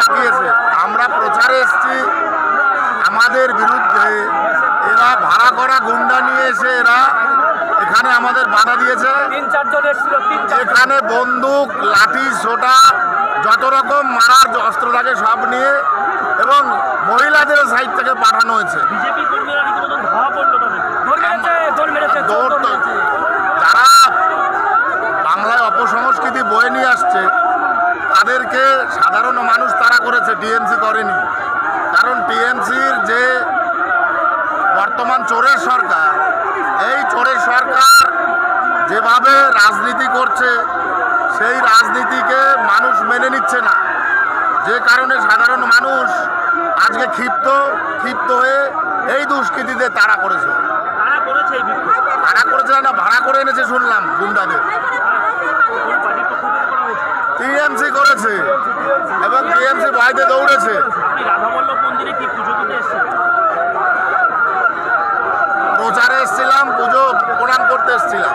দাঁড়িয়েছে আমরা প্রচারে এসছি। আমাদের বিরুদ্ধে এরা ভাড়া করা গুন্ডা নিয়ে এসে এরা এখানে আমাদের বাধা দিয়েছে। এখানে বন্দুক লাঠি সোটা যত রকম মারার অস্ত্র থাকে সব নিয়ে এবং মহিলাদের সাইড থেকে পাঠানো হয়েছে। যারা বাংলায় অপসংস্কৃতি বয়ে নিয়ে আসছে তাদেরকে সাধারণ মানুষ করেছে টিএমসি করেনি। কারণ টিএমসির যে বর্তমান চোরের সরকার এই চোরের সরকার যেভাবে রাজনীতি করছে সেই রাজনীতিকে মানুষ মেনে নিচ্ছে না। যে কারণে সাধারণ মানুষ আজকে ক্ষিপ্ত ক্ষিপ্ত হয়ে এই দুষ্কৃতিতে তারা করেছে। ভাড়া করেছে না ভাড়া করে এনেছে শুনলাম গুন্ডাদের। টিএমসি করেছে। এবং টিএমসি ভয়তে দৌড়েছে। প্রচারে এসেছিলাম পুজো প্রণাম করতে এসেছিলাম।